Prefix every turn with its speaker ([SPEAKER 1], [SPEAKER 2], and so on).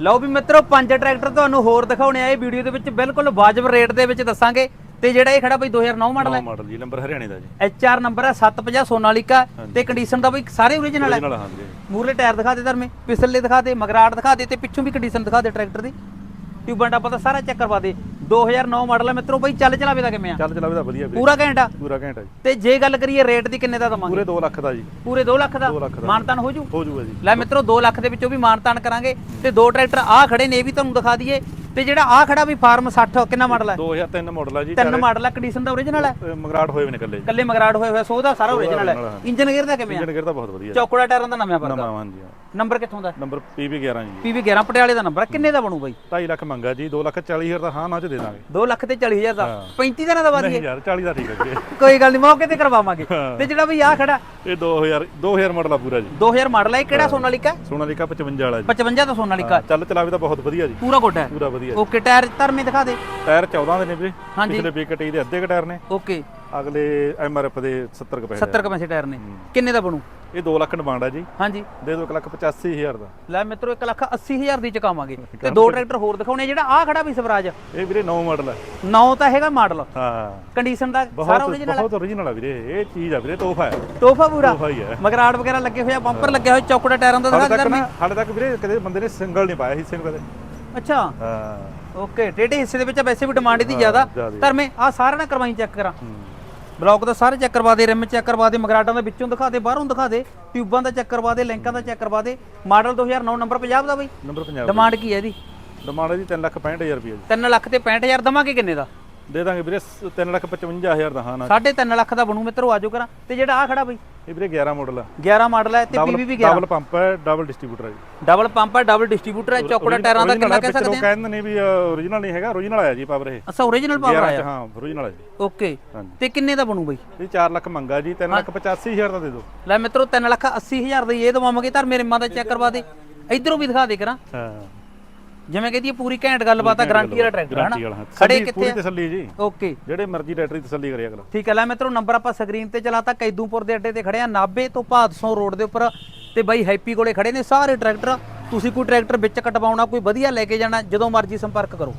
[SPEAKER 1] ਲਓ ਵੀ ਮਿੱਤਰੋ ਪੰਜ ਟਰੈਕਟਰ ਤੁਹਾਨੂੰ ਹੋਰ ਦਿਖਾਉਣੇ ਆ। ਇਹ ਵੀਡੀਓ ਦੇ ਵਿੱਚ ਬਿਲਕੁਲ ਵਾਜਬ ਰੇਟ ਦੇ ਵਿੱਚ ਦੱਸਾਂਗੇ। ਤੇ ਜਿਹੜਾ ਇਹ ਖੜਾ ਬਈ 2009 ਮਾਡਲ ਹੈ।
[SPEAKER 2] ਮਾਡਲ ਜੀ ਨੰਬਰ ਹਰਿਆਣੇ ਦਾ ਜੀ।
[SPEAKER 1] HR ਨੰਬਰ ਹੈ 750 ਸੋਨਾਲੀਕਾ। ਤੇ ਕੰਡੀਸ਼ਨ ਦਾ ਬਈ ਸਾਰੇ ਓਰੀਜਨਲ ਹੈ।
[SPEAKER 2] ਹਾਂਜੀ।
[SPEAKER 1] ਮੂਰਲੇ ਟਾਇਰ ਦਿਖਾ ਦੇ ਧਰਮੇ ਪਿਛਲੇ ਦਿਖਾ ਦੇ ਮਗਰਾਟ ਦਿਖਾ ਦੇ ਤੇ ਪਿੱਛੋਂ ਵੀ ਕੰਡੀਸ਼ਨ ਦਿਖਾ ਦੇ ਟਰੈਕਟਰ ਦੀ। ਟਿਊਬਾਂ ਦਾ ਪਤਾ ਸਾਰਾ ਚੈੱਕ ਕਰਵਾ ਦੇ। 2009 ਮਾਡਲ ਹੈ ਮਿੱਤਰੋ ਬਈ ਚੱਲ ਚਲਾਵੇ ਦਾ ਕਿਵੇਂ ਆ?
[SPEAKER 2] ਚੱਲ ਚਲਾਵੇ ਦਾ ਵਧੀਆ ਵੀਰੇ।
[SPEAKER 1] ਪੂਰਾ ਘੰਟਾ
[SPEAKER 2] ਪੂਰਾ ਘੰਟਾ ਜੀ।
[SPEAKER 1] ਤੇ ਜੇ ਗੱਲ ਕਰੀਏ ਰੇਟ ਦੀ ਕਿੰਨੇ ਦਾ ਦਵਾਂਗੇ?
[SPEAKER 2] ਪੂਰੇ 2 ਲੱਖ ਦਾ ਜੀ।
[SPEAKER 1] ਪੂਰੇ 2 ਲੱਖ ਦਾ?
[SPEAKER 2] ਦੋ ਲੱਖ ਦਾ।
[SPEAKER 1] ਮਾਨਤਾਨ ਹੋ ਜੂ?
[SPEAKER 2] ਹੋ ਜੂਗਾ ਜੀ।
[SPEAKER 1] ਲੈ ਮਿੱਤਰੋ 2 ਲੱਖ ਦੇ ਵਿੱਚੋਂ ਵੀ ਮਾਨਤਾਨ ਕਰਾਂਗੇ ਤੇ ਦੋ ਟਰੈਕਟਰ ਆ ਖੜੇ ਨੇ ਇਹ ਵੀ ਤੁਹਾਨੂੰ ਦਿਖਾ ਦਈਏ। ਤੇ ਜਿਹੜਾ ਆ ਖੜਾ ਵੀ ਫਾਰਮ 60 ਕਿੰਨਾ ਮਾਡਲ ਹੈ?
[SPEAKER 2] 2003 ਮਾਡਲ ਆ ਜੀ
[SPEAKER 1] ਤਿੰਨ ਮਾਡਲ ਹੈ ਕੰਡੀਸ਼ਨ ਦਾ ਓਰੀਜਨਲ ਹੈ।
[SPEAKER 2] ਅਹ ਮਗਰਾਟ ਹੋਏ ਵੀ ਨੇ ਕੱਲੇ
[SPEAKER 1] ਕੱਲੇ ਮਗਰਾੜ ਹੋਏ ਹੋਇਆ ਸੋ ਦਾ ਸਾਰਾ ਓਰੀਜਨਲ ਹੈ।
[SPEAKER 2] original ਹੈ।
[SPEAKER 1] ਇੰਜਨ ਗੇਅਰ ਦਾ ਕਿਵੇਂ ਆ?
[SPEAKER 2] ਇੰਜਨ ਗੇਅਰ ਤਾਂ ਬਹੁਤ ਵਧੀਆ।
[SPEAKER 1] ਚੌਕੜਾ ਟਾਇਰਾਂ ਦਾ ਨਵਾਂ
[SPEAKER 2] ਨਵਾਂ
[SPEAKER 1] ਵਰਗਾ
[SPEAKER 2] ਹਾਂਜੀ ਹਾਂ।
[SPEAKER 1] ਨੰਬਰ ਕਿੱਥੋਂ ਦਾ?
[SPEAKER 2] ਨੰਬਰ 11 ਜੀ।
[SPEAKER 1] ਪੀਵੀ 11 ਪਟਿਆਲੇ ਦਾ ਨੰਬਰ ਹੈ ਕਿੰਨੇ ਦਾ ਬਣੂ ਬਾਈ?
[SPEAKER 2] 2.5 ਲੱਖ ਮੰਗਾ ਜੀ 2 ਲੱਖ 40 ਹਜ਼ਾਰ ਦਾ ਹਾਂ ਨਾ ਚ ਦੇ ਦਾਂਗੇ।
[SPEAKER 1] 2 ਲੱਖ ਤੇ 40000 ਦਾ। 35 ਦਿਨਾਂ ਦਾ
[SPEAKER 2] ਨਹੀਂ ਯਾਰ 40 ਦਾ ਠੀਕ ਹੈ
[SPEAKER 1] ਕੋਈ ਗੱਲ ਨਹੀਂ ਮੌਕੇ ਤੇ ਕਰਵਾਵਾਂਗੇ।
[SPEAKER 2] ਹਾਂ।
[SPEAKER 1] ਤੇ ਜਿਹੜਾ ਬਈ ਆ ਖੜਾ
[SPEAKER 2] ਇਹ 2000 2000 ਮਾਡਲ ਆ ਪੂਰਾ ਜੀ।
[SPEAKER 1] 2000 ਮਾਡਲ ਹੈ ਇਹ ਕਿਹੜਾ ਸੋਨਾਲੀਕਾ?
[SPEAKER 2] ਸੋਨਾਲੀਕਾ 55 ਵਾਲਾ ਜੀ।
[SPEAKER 1] 55 ਦਾ ਸੋਨਾਲੀਕਾ।
[SPEAKER 2] ਚੱਲ ਚਲਾਵੇ ਤਾਂ ਬਹੁਤ ਵਧੀਆ ਜੀ।
[SPEAKER 1] ਪੂਰਾ ਗੋਡਾ ਹੈ।
[SPEAKER 2] ਪੂਰਾ ਵਧੀਆ।
[SPEAKER 1] ਓਕੇ ਟਾਇਰ ਧਰਮੇ ਦਿਖਾ ਦੇ।
[SPEAKER 2] ਟਾਇਰ 14 ਦੇ ਨੇ ਵੀਰੇ
[SPEAKER 1] ਹਾਂਜੀ।
[SPEAKER 2] ਪਿਛਲੇ ਬੀਕਟੀ ਦੇ ਅੱਧੇ ਕ ਟਾਇਰ ਨੇ।
[SPEAKER 1] ਓਕੇ
[SPEAKER 2] ਅਗਲੇ ਐਮਆਰਐਫ ਦੇ 70 ਕ ਪੈਸੇ।
[SPEAKER 1] 70 ਕੁ ਪੈਸੇ ਟਾਇਰ ਨੇ। ਕਿੰਨੇ ਦਾ ਬਣੂ?
[SPEAKER 2] ਇਹ 2 ਲੱਖ ਡਿਮਾਂਡ ਆ ਜੀ।
[SPEAKER 1] ਹਾਂਜੀ।
[SPEAKER 2] ਦੇ ਦੋ 1 ਲੱਖ 85 ਹਜ਼ਾਰ ਦਾ।
[SPEAKER 1] ਲੈ ਮਿੱਤਰੋ 1 ਲੱਖ 80 ਹਜ਼ਾਰ ਦੀ ਚੁਕਾਵਾਂਗੇ। ਤੇ ਦੋ ਟਰੈਕਟਰ ਹੋਰ ਦਿਖਾਉਣੇ ਜਿਹੜਾ ਆ ਖੜਾ ਵੀ ਸਵਰਾਜ।
[SPEAKER 2] ਇਹ ਵੀਰੇ 9 ਮਾਡਲ ਹੈ
[SPEAKER 1] 9 ਤਾਂ ਹੈਗਾ ਮਾਡਲ
[SPEAKER 2] ਹਾਂ।
[SPEAKER 1] ਕੰਡੀਸ਼ਨ ਦਾ ਸਾਰਾ
[SPEAKER 2] ਬਹੁਤ
[SPEAKER 1] ਓਰੀਜਨਲ
[SPEAKER 2] ਬਹੁਤ ਓਰੀਜਨਲ ਆ ਵੀਰੇ। ਇਹ ਚੀਜ਼ ਆ ਵੀਰੇ ਤੋਹਫਾ ਹੈ।
[SPEAKER 1] ਤੋਹਫਾ ਪੂਰਾ।
[SPEAKER 2] ਤੋਹਫਾ ਹੀ ਹੈ।
[SPEAKER 1] ਮਗਰਾੜ ਵਗੈਰਾ ਲੱਗੇ ਹੋਏ ਆ ਬੰਪਰ ਲੱਗਿਆ ਹੋਇਆ ਚੌਕੜਾ ਟਾਇਰਾਂ ਦਾ
[SPEAKER 2] ਹਾਲੇ
[SPEAKER 1] ਦਿਖਾ
[SPEAKER 2] ਤੱਕ ਨਾ ਹਾਲੇ ਤੱਕ ਵੀਰੇ ਕਦੇ ਬੰਦੇ ਨੇ ਸਿੰਗਲ ਨਹੀਂ ਪਾਇਆ ਹਿੱਸੇ ਨੂੰ ਕਦੇ
[SPEAKER 1] ਅੱਛਾ।
[SPEAKER 2] ਹਾਂ।
[SPEAKER 1] ਓਕੇ ਟੇਢੇ ਹਿੱਸੇ ਦੇ ਵਿੱਚ ਵੈਸੇ ਵੀ ਡਿਮਾਂਡ ਇਹਦੀ ਜ਼ਿਆਦਾ।
[SPEAKER 2] ਜ਼ਿਆਦੀ।
[SPEAKER 1] ਧਰਮੇ ਆ ਸਾਰਾ ਨਾ ਕਰਵਾਈ ਚੈੱਕ ਕਰਾਂ। ਬਲੌਕ ਦਾ ਸਾਰੇ ਚੈੱਕ ਕਰਵਾ ਦੇ ਰਿਮ ਚੈੱਕ ਕਰਵਾ ਦੇ ਮਗਰਾਟਾਂ ਦੇ ਵਿੱਚੋਂ ਦਿਖਾ ਦੇ ਬਾਹਰੋਂ ਦਿਖਾ ਦੇ ਟਿਊਬਾਂ ਦਾ ਚੈੱਕ ਕਰਵਾ ਦੇ ਲਿੰਕਾਂ ਦਾ ਚੈੱਕ ਕਰਵਾ ਦੇ। ਮਾਡਲ 2009 ਨੰਬਰ 50 ਦਾ ਬਈ।
[SPEAKER 2] ਨੰਬਰ 50
[SPEAKER 1] ਡਿਮਾਂਡ ਕੀ ਹੈ ਇਹਦੀ?
[SPEAKER 2] ਡਿਮਾਂਡ ਇਹਦੀ 3 ਲੱਖ 65000 ਰੁਪਏ ਜੀ।
[SPEAKER 1] 3 ਲੱਖ ਤੇ 65000 ਦਵਾਂਗੇ ਕਿੰਨੇ ਦਾ?
[SPEAKER 2] ਦੇ ਦਾਂਗੇ ਵੀਰੇ 3 ਲੱਖ 55000 ਦਾ ਹਾਂ ਨਾ।
[SPEAKER 1] 3.5 ਲੱਖ ਦਾ ਬਣੂ ਮਿੱਤਰੋ ਆਜੋ ਕਰਾਂ। ਤੇ ਜਿਹੜਾ ਆ ਖੜਾ ਬਈ।
[SPEAKER 2] ਇਹ ਵੀਰੇ 11 ਮਾਡਲ ਆ।
[SPEAKER 1] 11 ਮਾਡਲ ਹੈ ਤੇ ਪੀਵੀ ਵੀ 11
[SPEAKER 2] ਡਬਲ ਪੰਪ ਹੈ ਡਬਲ ਡਿਸਟ੍ਰੀਬਿਊਟਰ ਹੈ ਜੀ।
[SPEAKER 1] ਡਬਲ ਪੰਪ ਹੈ ਡਬਲ ਡਿਸਟ੍ਰੀਬਿਊਟਰ ਹੈ ਚੌਕੜਾ ਟਾਇਰਾਂ ਦਾ ਕਿੰਨਾ ਕਹਿ ਸਕਦੇ
[SPEAKER 2] ਲੋਕ ਕਹਿੰਦੇ ਨੇ ਵੀ ਓਰੀਜਨਲ ਨਹੀਂ ਹੈਗਾ ਓਰੀਜਨਲ ਆਇਆ ਜੀ ਪਾਵਰ ਇਹ।
[SPEAKER 1] ਆ ਅੱਛਾ ਓਰੀਜਨਲ ਪਾਵਰ
[SPEAKER 2] 11 ਚ
[SPEAKER 1] ਆਇਆ।
[SPEAKER 2] ਹਾਂ ਓਰੀਜਨਲ ਆ ਜੀ।
[SPEAKER 1] ਓਕੇ ਤੇ ਕਿੰਨੇ ਦਾ ਬਣੂ ਬਈ?
[SPEAKER 2] ਇਹ 4 ਲੱਖ ਮੰਗਾ ਜੀ 3 ਲੱਖ 85000 ਦਾ ਦੇ ਦਿਓ।
[SPEAKER 1] ਲੈ ਮਿੱਤਰੋ 3 ਲੱਖ 80 ਹਜ਼ਾਰ ਦਾ ਇਹ ਦਵਾਵਾਂਗੇ ਧਰ ਮੇਰੇ ਮਾਂ ਦਾ ਚੈੱਕ ਕਰਵਾ ਦੇ। ਇਧਰੋਂ ਵੀ ਦਿਖਾ ਦੇ ਕਰਾਂ।
[SPEAKER 2] ਹਾਂ।
[SPEAKER 1] ਜਿਵੇਂ ਕਹਦੀ ਪੂਰੀ ਘੈਂਟ ਗੱਲਬਾਤ ਆ ਗਾਰੰਟੀ ਵਾਲਾ ਟਰੈਕਟਰ ਹੈ ਨਾ ਖੜੇ ਕਿੱਥੇ
[SPEAKER 2] ਪੂਰੀ? ਤਸੱਲੀ ਜੀ।
[SPEAKER 1] ਓਕੇ।
[SPEAKER 2] ਜਿਹੜੇ ਮਰਜ਼ੀ ਟਰੈਕਟਰ ਦੀ ਤਸੱਲੀ ਕਰਿਆ ਅਗਲਾ
[SPEAKER 1] ਠੀਕ ਹੈ ਲੈ ਮਿੱਤਰੋ ਨੰਬਰ ਆਪਾਂ ਸਕਰੀਨ ਤੇ ਚਲਾਤਾ ਕੈਦੂਪੁਰ ਦੇ ਅੱਡੇ ਤੇ ਖੜੇ ਆ ਨਾਬੇ ਤੋਂ ਭਾਦਸੋਂ ਰੋਡ ਦੇ ਉੱਪਰ। ਤੇ ਬਾਈ ਹੈਪੀ ਕੋਲੇ ਖੜੇ ਨੇ ਸਾਰੇ ਟਰੈਕਟਰ। ਤੁਸੀਂ ਕੋਈ ਟਰੈਕਟਰ ਵਿੱਚ ਕਟਵਾਉਣਾ ਕੋਈ ਵਧੀਆ ਲੈ ਕੇ ਜਾਣਾ ਜਦੋਂ ਮਰਜ਼ੀ ਸੰਪਰਕ ਕਰੋ।